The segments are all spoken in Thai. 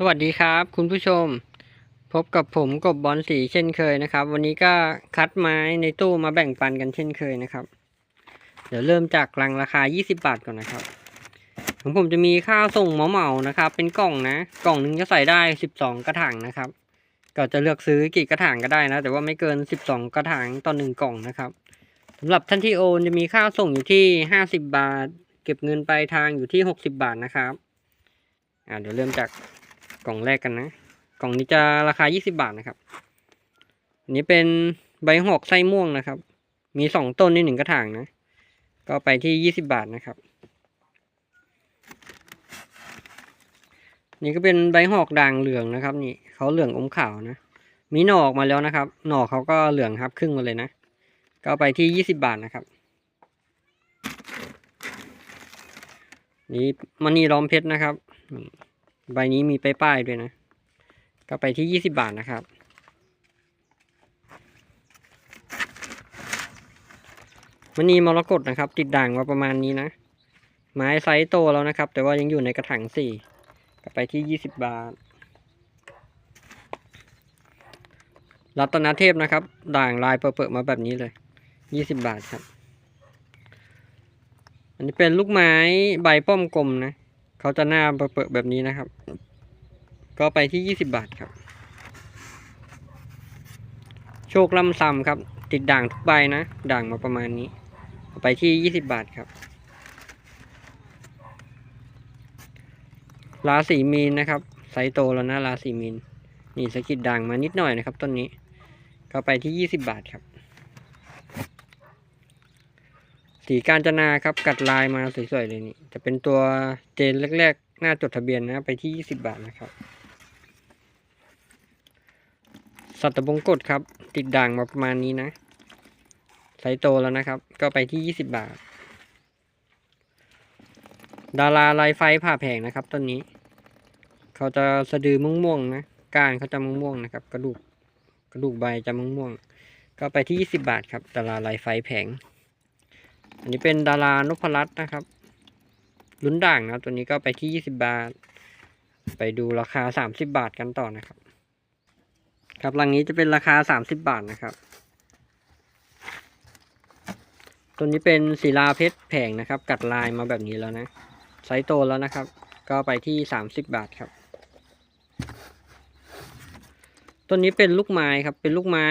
สวัสดีครับ คุณผู้ชม พบกับผมกบบอลสีเช่นเคยนะครับ วันนี้ก็คัดไม้ในตู้มาแบ่งปันกันเช่นเคยนะครับ เดี๋ยวเริ่มจากรังราคา 20 บาทก่อนนะครับของผมจะมีค่าส่งเหมาเหมานะครับ เป็นกล่องนะ กล่องหนึงจะใส่ได้ 12 กระถางนะครับ ก็จะเลือกซื้อกี่กระถางก็ได้นะ แต่ว่าไม่เกิน 12 กระถางต่อหนึ่งกล่องนะครับสำหรับท่านที่โอนจะมีค่าส่งอยู่ที่ 50 บาท เก็บเงินปลายทางอยู่ที่ 60 บาทนะครับอ่าเดี๋ยวเริ่มจาก กล่องแรกกันนะ กล่องนี้จะราคา 20 บาทนะครับ อันนี้เป็นใบหอกไส้ม่วงนะครับ มีสองต้นในหนึ่งกระถางนะ ก็ไปที่ 20 บาทนะครับ นี่ก็เป็นใบหอกด่างเหลืองนะครับ นี่เขาเหลืองอมขาวนะ มีหน่อออกมาแล้วนะครับ หน่อเขาก็เหลืองครับ ครึ่งมาเลยนะ ก็ไปที่ 20 บาทนะครับนี่มันนี่ล้อมเพชรนะครับ ใบนี้มีป้ายๆด้วยนะ ก็ไปที่ยี่สิบบาทนะครับ มันนีมรกตนะครับ ติดด่างมาประมาณนี้นะ ไม้ไซส์โตแล้วนะครับ แต่ว่ายังอยู่ในกระถางสี่ก็ไปที่ยี่สิบบาท รัตนเทพนะครับ ด่างลายเปิดๆมาแบบนี้เลยยี่สิบบาทครับ อันนี้เป็นลูกไม้ใบป้อมกลมนะ เขาจะหน้าเปิดแบบนี้นะครับ ก็ไปที่ยี่สิบาทครับ โชคลำซ้ำครับ ติดด่างทุกใบนะ ด่างมาประมาณนี้ ไปที่ยี่สิบาทครับ ราศีมีนนะครับ ไซส์โตแล้วนะราศีมีน นี่สะกิดด่างมานิดหน่อยนะครับต้นนี้ ก็ไปที่ยี่สิบาทครับ สีการจนาครับกัดลายมาสวยๆเลยนี่จะเป็นตัวเจนแรกๆ หน้าจดทะเบียนนะไปที่ยี่สิบาทนะครับ สัตว์บงกฎครับ ติดด่างมาประมาณนี้นะไซส์โตแล้วนะครับ ก็ไปที่ยี่สิบาท ดาราลายไฟผ่าแผงนะครับต้นนี้ เขาจะสะดือม่วงๆนะก้านเขาจะม่วงๆนะครับ กระดูกกระดูกใบจะม่วงๆก็ไปที่ยี่สิบาทครับดาราลายไฟแผง นนี้เป็นดารานพรัตน์นะครับ ลุ้นด่างนะตัวนี้ก็ไปที่ยี่สิบาท ไปดูราคาสามสิบาทกันต่อนะครับ ครับรังนี้จะเป็นราคาสามสิบบาทนะครับ ตัวนี้เป็นศิลาเพชรแผงนะครับ กัดลายมาแบบนี้แล้วนะไซส์โตแล้วนะครับ ก็ไปที่สามสิบบาทครับตัวนี้เป็นลูกไม้ครับ เป็นลูกไม้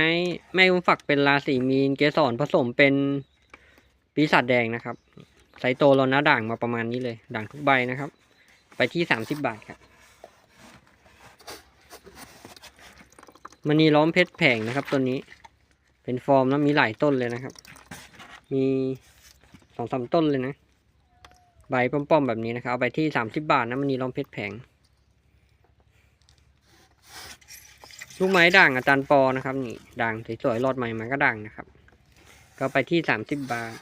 แม่อุ้มฝักเป็นราศีมีน เกสรผสมเป็น ปีศาจแดงนะครับไซส์โตแล้วนะด่างมาประมาณนี้เลย ด่างทุกใบนะครับ ไปที่สามสิบบาทครับมันนีล้อมเพชรแผงนะครับตัวนี้เป็นฟอร์มแล้วมีหลายต้นเลยนะครับ มีสองสามต้นเลยนะ ใบป้อมๆแบบนี้นะครับเอาไปที่สามสิบาทนะมันนีล้อมเพชรแผงลูกไม้ด่างอาจารย์ปอนะครับนี่ด่างสวยๆรอดใหม่มาก็ด่างนะครับ ก็ไปที่สามสิบบาท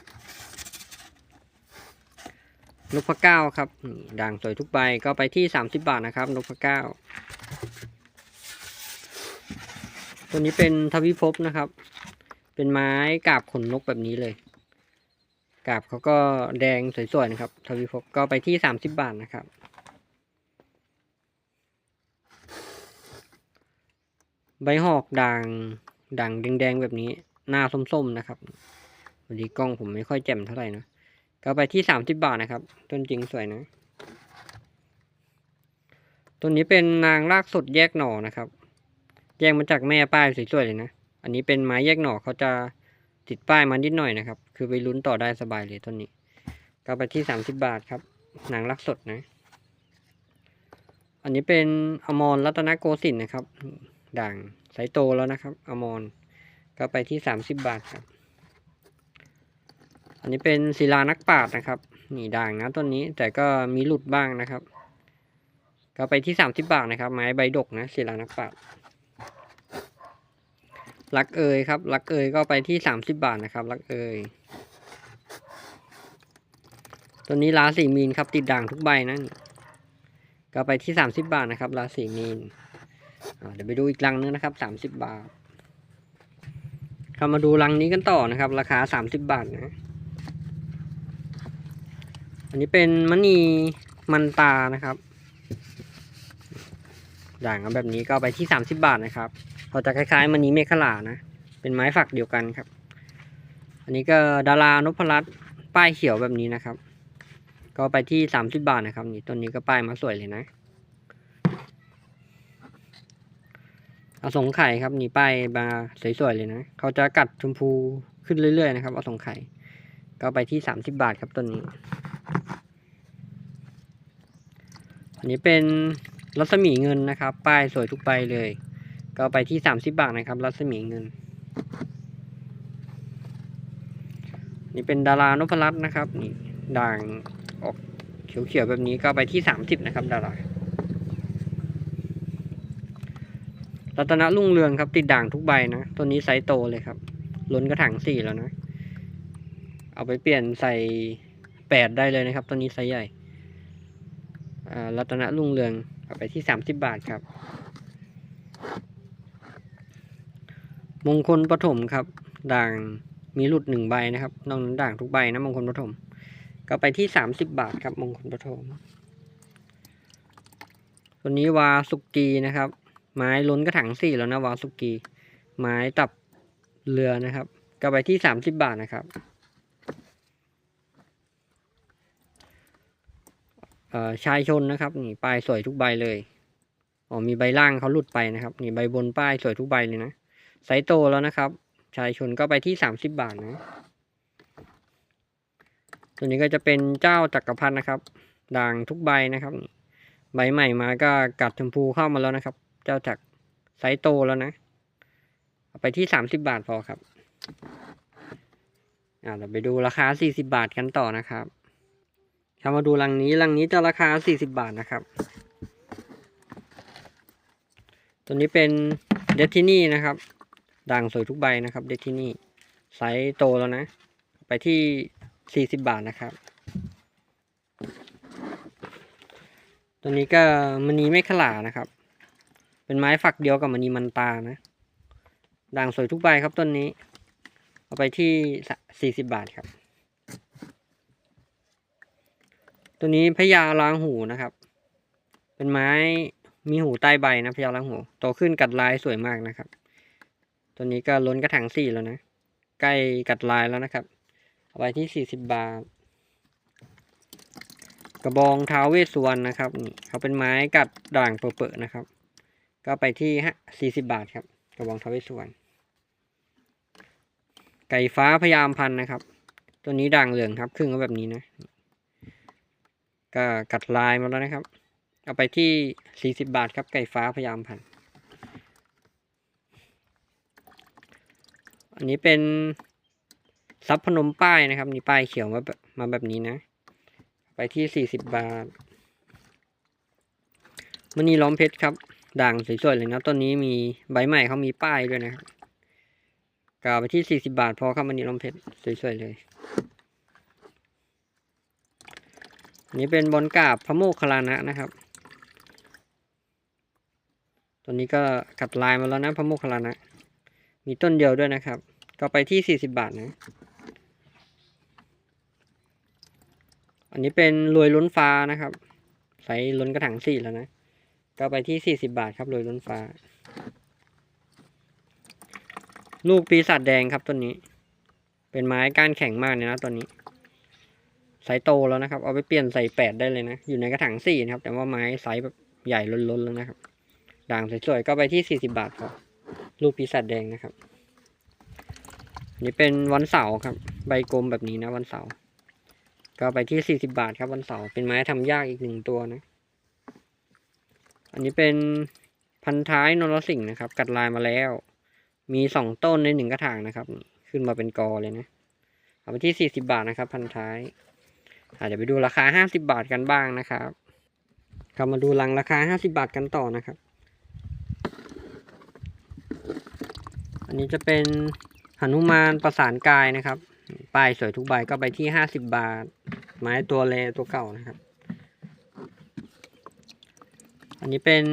นกพะเก้าครับนี่ด่างสวยทุกใบก็ไปที่สามสิบาทนะครับนกพะเก้าตัวนี้เป็นทวิภพนะครับ เป็นไม้กาบขนนกแบบนี้เลย กาบเขาก็แดงสวยๆนะครับ ทวิภพก็ไปที่สามสิบบาทนะครับ ใบหอกด่างด่างแดงๆแบบนี้ หน้าส้มๆนะครับวันนี้กล้องผมไม่ค่อยแจ่มเท่าไหร่นะ ก็ไปที่สามสิบบาทนะครับ ต้นจริงสวยนะ ต้นนี้เป็นนางรากสดแยกหน่อนะครับ แยกมาจากแม่ป้ายสวยๆเลยนะ อันนี้เป็นไม้แยกหน่อเขาจะติดป้ายมานิดหน่อยนะครับ คือไปลุ้นต่อได้สบายเลยต้นนี้ ก็ไปที่สามสิบบาทครับนังรักสดนะ อันนี้เป็นอมรรัตนโกสินทร์นะครับ ด่างไซส์โตแล้วนะครับ อมรก็ไปที่สามสิบบาทครับ อันนี้เป็นศิลานักปราชญ์นะครับนี่ด่างนะต้นนี้แต่ก็มีหลุดบ้างนะครับ ก็ไปที่สามสิบบาทนะครับ ไม้ใบดกนะศิลานักปราชญ์ลักเอยครับลักเอยก็ไปที่สามสิบบาทนะครับลักเอยตัวนี้ราสีมีนครับติดด่างทุกใบนะก็ไปที่สามสิบบาทนะครับราสีมีนเดี๋ยวไปดูอีกรังนึงนะครับสามสิบบาทเข้ามาดูรังนี้กันต่อนะครับ ราคาสามสิบบาทนะ นนี้เป็นมณีมันตานะครับ ด่างแบบนี้ก็ไปที่สามสิบาทนะครับเขาจะคล้ายๆมันนี้เมฆขลานะ เป็นไม้ฝักเดียวกันครับ อันนี้ก็ดารานพรัตน์ป้ายเขียวแบบนี้นะครับ ก็ไปที่สามสิบาทนะครับ นี่ต้นนี้ก็ป้ายมาสวยเลยนะอสงไข่ครับนี่ป้ายมาสวยๆเลยนะเขาจะกัดชมพูขึ้นเรื่อยๆนะครับอสงไข่ก็ไปที่สามสิบาทครับต้นนี้ อันนี้เป็นรัศมีเงินนะครับ ป้ายสวยทุกใบเลย ก็ไปที่สามสิบาทนะครับ รัศมีเงิน นี่เป็นดารานพรัตน์นะครับนี่ด่างออกเขียวๆแบบนี้ก็ไปที่สามสิบนะครับ ดารารัตนรุ่งเรืองครับ ติดด่างทุกใบนะตัวนี้ไซส์โตเลยครับล้นกระถางสี่แล้วนะ เอาไปเปลี่ยนใส่แปดได้เลยนะครับตัวนี้ไซส์ใหญ่ รัตนรุ่งเรืองเอาไปที่สามสิบบาทครับ มงคลปฐมครับ ด่างมีหลุดหนึ่งใบนะครับนอกนั้นด่างทุกใบนะมงคลปฐมก็ไปที่สามสิบบาทครับ มงคลปฐมตัวนี้วาสุกีนะครับ ไม้ล้นกระถางสี่แล้วนะวาสุกีไม้ตับเรือนะครับ ก็ไปที่สามสิบบาทนะครับ เอ่อ ชายชนนะครับนี่ป้ายสวยทุกใบเลยอ๋อมีใบล่างเขาหลุดไปนะครับนี่ใบบนป้ายสวยทุกใบเลยนะไซโตแล้วนะครับ ชายชนก็ไปที่สามสิบบาทนะ ตัวนี้ก็จะเป็นเจ้าจักรพรรดินะครับ ด่างทุกใบนะครับ ใบใหม่มาก็กัดชมพูเข้ามาแล้วนะครับ เจ้าจักรไซโตแล้วนะไปที่สามสิบบาทพอครับอ่าเราไปดูราคาสี่สิบาทกันต่อนะครับ ครับมาดูรังนี้รังนี้จะราคา 40 บาทนะครับ ตัวนี้เป็นเดทที่นี่นะครับ ด่างสวยทุกใบนะครับเดทที่นี่ไซส์โตแล้วนะ ไปที่ 40 บาทนะครับ ตัวนี้ก็มณีไม่ขลานะครับ เป็นไม้ฝักเดียวกับมณีมันตานะ ด่างสวยทุกใบครับต้นนี้ เอาไปที่ 40 บาทครับ ตัวนี้พญาล้างหูนะครับ เป็นไม้มีหูใต้ใบนะพญาล้างหูโตขึ้นกัดลายสวยมากนะครับ ตัวนี้ก็ล้นกระถางสี่แล้วนะ ใกล้กัดลายแล้วนะครับ เอาไปที่สี่สิบบาท กระบองท้าวเวสสุวรรณนะครับเขาเป็นไม้กัดด่างเปอะๆนะครับ ก็ไปที่ฮะสี่สิบบาทครับ กระบองท้าวเวสสุวรรณไก่ฟ้าพยามพันนะครับ ตัวนี้ด่างเหลืองครับ ครึ่งก็แบบนี้นะ ก็กัดลายมาแล้วนะครับ เอาไปที่ 40 บาทครับไก่ฟ้าพยายามพัน อันนี้เป็นซับพนมป้ายนะครับนี่ป้ายเขียวมาแบบมาแบบนี้นะ ไปที่ 40 บาทมันนี่ล้อมเพชรครับ ด่างสวยๆเลยนะต้นนี้มีใบใหม่เขามีป้ายด้วยนะครับก็เอาไปที่ 40 บาทพอครับมันนี่ล้อมเพชรสวยๆเลย อั นนี้เป็นบอลกาบพระโมคคัลลานะนะครับ ตัวนี้ก็กัดลายมาแล้วนะพระโมคคัลลานะ มีต้นเดียวด้วยนะครับ ก็ไปที่สี่สิบาทนะ อันนี้เป็นรวยล้นฟ้านะครับ ใส่ล้นกระถางสี่แล้วนะ ก็ไปที่สี่สิบาทครับรวยล้นฟ้า ลูกปีศาจแดงครับต้นนี้ เป็นไม้ก้านแข็งมากเลยนะต้นนี้ ไซส์โตแล้วนะครับ เอาไปเปลี่ยนใส่แปดได้เลยนะ อยู่ในกระถางสี่นะครับ แต่ว่าไม้ไซส์แบบใหญ่ล้นๆแล้วนะครับ ด่างสวยๆก็ไปที่สี่สิบาทครับลูกปีศาจแดงนะครับ นี่เป็นวันเสาร์ครับ ใบกลมแบบนี้นะวันเสาร์ ก็ไปที่สี่สิบาทครับวันเสาร์ เป็นไม้ทำยากอีกหนึ่งตัวนะ อันนี้เป็นพันท้ายนรสิงห์นะครับ กัดลายมาแล้ว มีสองต้นในหนึ่งกระถางนะครับ ขึ้นมาเป็นกอเลยนะ เอาไปที่สี่สิบาทนะครับ พันท้าย อาจจะไปดูราคาห้าสิบาทกันบ้างนะครับกลับมาดูลังราคาห้าสิบาทกันต่อนะครับ อันนี้จะเป็นหนุมานประสานกายนะครับป้ายสวยทุกใบก็ไปที่ห้าสิบาท ไม้ตัวเลตัวเก่านะครับ อันนี้เป็น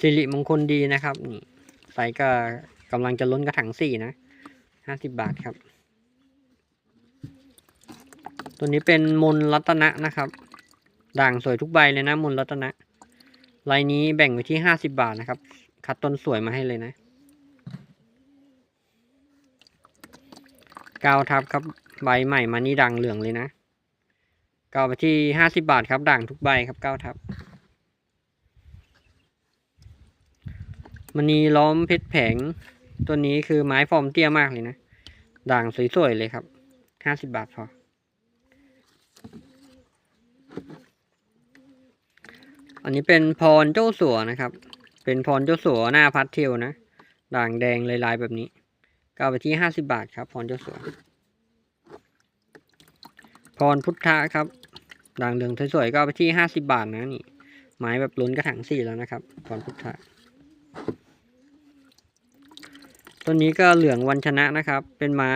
สิริมงคลดีนะครับนี่ไซส์ก็กำลังจะล้นกระถางสี่นะห้าสิบาทครับ ตัวนี้เป็นมนรัตนะนะครับ ด่างสวยทุกใบเลยนะมนรัตนะลายนี้แบ่งไว้ที่ห้าสิบาทนะครับ คัดต้นสวยมาให้เลยนะกาวทับครับใบใหม่มานี่ด่างเหลืองเลยนะกาวไปที่ห้าสิบาทครับ ด่างทุกใบครับก้าทับมันนีล้อมเพชรแผง ตัวนี้คือไม้ฟอร์มเตี้ยมากเลยนะ ด่างสวยๆเลยครับห้าสิบาทพอ อันนี้เป็นพรเจ้าสัวนะครับ เป็นพรเจ้าสัวหน้าพัดเทลนะ ด่างแดงลายๆแบบนี้ ก็ไปที่ห้าสิบาทครับ พรเจ้าสัว พรพุทธะครับ ด่างเหลืองสวยๆก็ไปที่ห้าสิบาทนะนี่ ไม้แบบล้นกระถางสี่แล้วนะครับ พรพุทธะต้นนี้ก็เหลืองวันชนะนะครับ เป็นไม้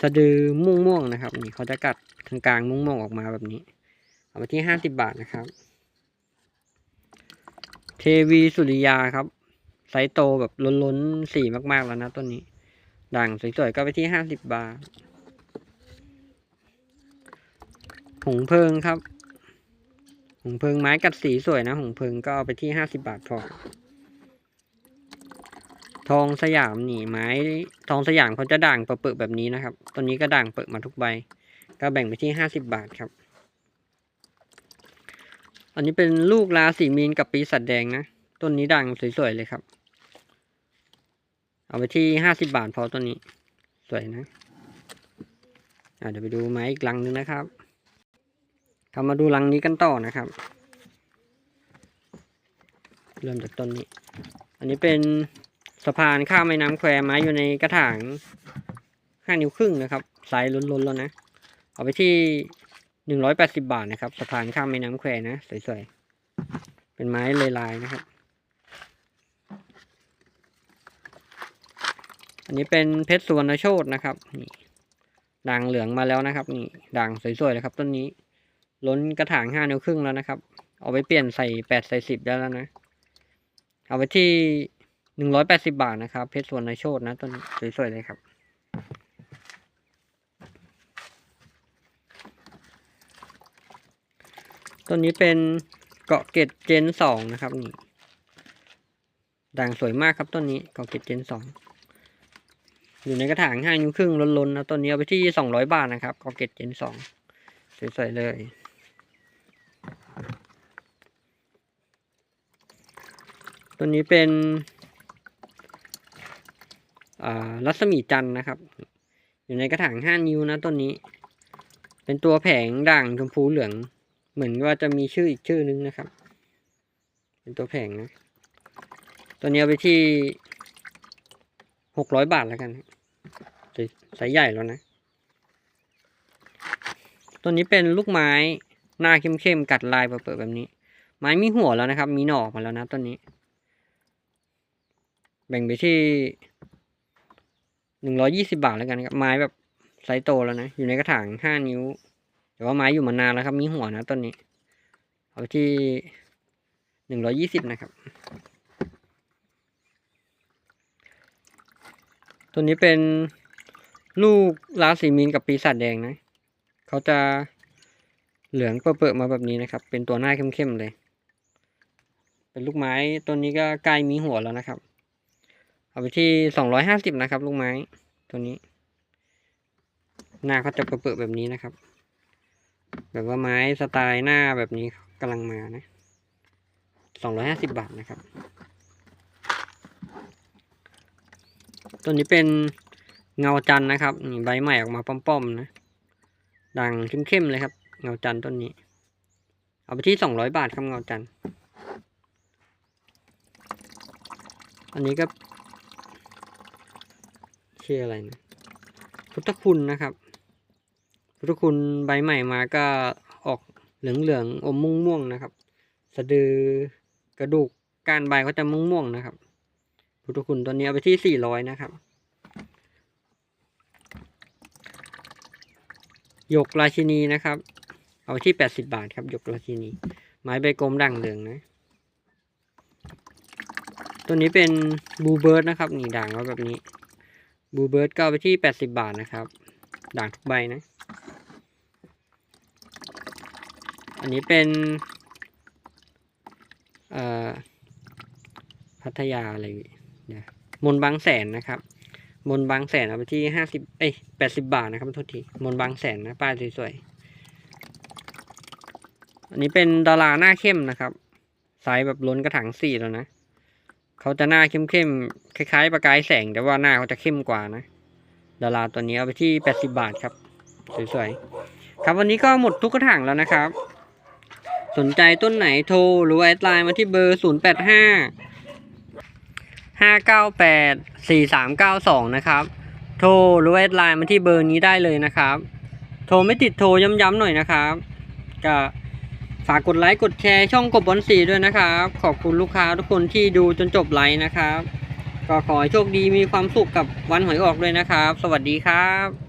สะดือม่วงๆนะครับ นี่เขาจะกัด กลางๆม่วงม่วงออกมาแบบนี้ เอาไปที่ห้าสิบบาทนะครับ เทวีสุริยาครับไซโตแบบล้นๆสีมากๆแล้วนะต้นนี้ ด่างสวยๆก็ไปที่ห้าสิบบาทหงเพิงครับ หงเพิงไม้กัดสีสวยนะ หงเพิงก็เอาไปที่ห้าสิบาทพอทองสยามนี่ไม้ ทองสยามเขาจะด่างเปิดๆแบบนี้นะครับต้นนี้ก็ด่างเปิดมาทุกใบ ก็แบ่งไปที่ห้าสิบบาทครับ อันนี้เป็นลูกราสีมีนกับปีศาจแดงนะ ต้นนี้ด่างสวยๆเลยครับ เอาไปที่ห้าสิบาทพอต้นนี้ สวยนะอะเดี๋ยวไปดูไม้อีกลังนึงนะครับทำมาดูลังนี้กันต่อนะครับ เริ่มจากต้นนี้ อันนี้เป็นสะพานข้ามแม่น้ำแควไม้อยู่ในกระถางห้านิ้วครึ่งนะครับไซส์ล้นๆแล้วนะ เอาไปที่หนึ่งร้อยแปดสิบาทนะครับสะพานข้ามแม่น้ำแควนะสวยๆ เป็นไม้ลายๆนะครับ อันนี้เป็นเพชรสวรรณโชตนะครับนี่ด่างเหลืองมาแล้วนะครับ นี่ด่างสวยๆเลยครับต้นนี้ ล้นกระถางห้านิ้วครึ่งแล้วนะครับ เอาไปเปลี่ยนใส่แปดใส่สิบได้แล้วนะ เอาไปที่หนึ่งร้อยแปดสิบาทนะครับ เพชรสวรรณโชตนะต้นสวยๆเลยครับ ต้นนี้เป็นเกาะเกตเจนสองนะครับนี่ด่างสวยมากครับต้นนี้เกาะเกตเจนสองอยู่ในกระถางห้านิ้วครึ่งล้นๆนะต้นนี้เอาไปที่สองร้อยบาทนะครับเกาะเกตเจนสองสวยๆเลยต้นนี้เป็นอ่ารัศมีจันนะครับ อยู่ในกระถางห้านิ้วนะต้นนี้ เป็นตัวแผงด่างชมพูเหลือง เหมือนว่าจะมีชื่ออีกชื่อนึงนะครับ เป็นตัวแผงนะ ตัวนี้เอาไปที่หกร้อยบาทแล้วกันไซส์ใหญ่แล้วนะ ตัวนี้เป็นลูกไม้หน้าเข้มๆกัดลายเปิดแบบนี้ ไม้มีหัวแล้วนะครับ มีหน่อออกมาแล้วนะต้นนี้ แบ่งไปที่หนึ่งร้อยี่สิบาทแล้วกันครับ ไม้แบบไซส์โตแล้วนะ อยู่ในกระถางห้านิ้ว แต่ว่าไม้อยู่มานานแล้วครับ มีหัวนะต้นนี้ เอาไปที่หนึ่งร้อยี่สิบนะครับ ตัวนี้เป็นลูกราสีมีนกับปีศาจแดงนะ เขาจะเหลืองเปื้อๆมาแบบนี้นะครับ เป็นตัวหน้าเข้มๆเลย เป็นลูกไม้ต้นนี้ก็ใกล้มีหัวแล้วนะครับ เอาไปที่สองร้อยห้าสิบนะครับ ลูกไม้ตัวนี้ หน้าเขาจะเปื้อๆแบบนี้นะครับ แบบว่าไม้สไตล์หน้าแบบนี้กำลังมานะสองร้อยห้าสิบบาทนะครับ ตัวนี้เป็นเงาจันนะครับใบใหม่ออกมาป้อมๆนะด่างเข้มๆเลยครับ เงาจันต้นนี้ เอาไปที่สองร้อยบาทครับเงาจัน อันนี้ก็ชื่ออะไรนะพุทธคุณนะครับ พุทธคุณใบใหม่มาก็ออกเหลืองๆอมม่วงๆนะครับ สะดือกระดูกก้านใบเขาจะม่วงๆนะครับ พุทธคุณตัวนี้เอาไปที่สี่ร้อยนะครับหยกราชินีนะครับ เอาไปที่แปดสิบาทครับหยกราชินี ไม้ใบกลมด่างเหลืองนะ ตัวนี้เป็นบูเบิร์ดนะครับนี่ด่างไว้แบบนี้บูเบิร์ดก็เอาไปที่แปดสิบาทนะครับ ด่างทุกใบนะ อันนี้เป็นพัทยาอะไรเดี๋ยมนบางแสนนะครับ มนบางแสนเอาไปที่ห้าสิบเอ้ยแปดสิบาทนะครับโทษทีมนบางแสนนะป้ายสวยๆอันนี้เป็นดาราหน้าเข้มนะครับไซส์แบบล้นกระถางสี่แล้วนะเขาจะหน้าเข้มๆคล้ายๆ ประกายแสง แต่ว่าหน้าเขาจะเข้มกว่านะ ดาราตัวนี้เอาไปที่แปดสิบาทครับ สวยๆ ครับวันนี้ก็หมดทุกกระถางแล้วนะครับ สนใจต้นไหนโทร หรือแอดไลน์มาที่เบอร์ศูนย์แปดห้าห้าเก้าแปดสี่สามเก้าสองนะครับ โทรหรือแอดไลน์มาที่เบอร์นี้ได้เลยนะครับ โทรไม่ติดโทรย้ำๆหน่อยนะครับก็ฝากกดไลค์กดแชร์ช่องกบบอลสีด้วยนะครับ ขอบคุณลูกค้าทุกคนที่ดูจนจบไลฟ์นะครับ ก็ขอให้โชคดีมีความสุขกับวันหวยออกด้วยนะครับ สวัสดีครับ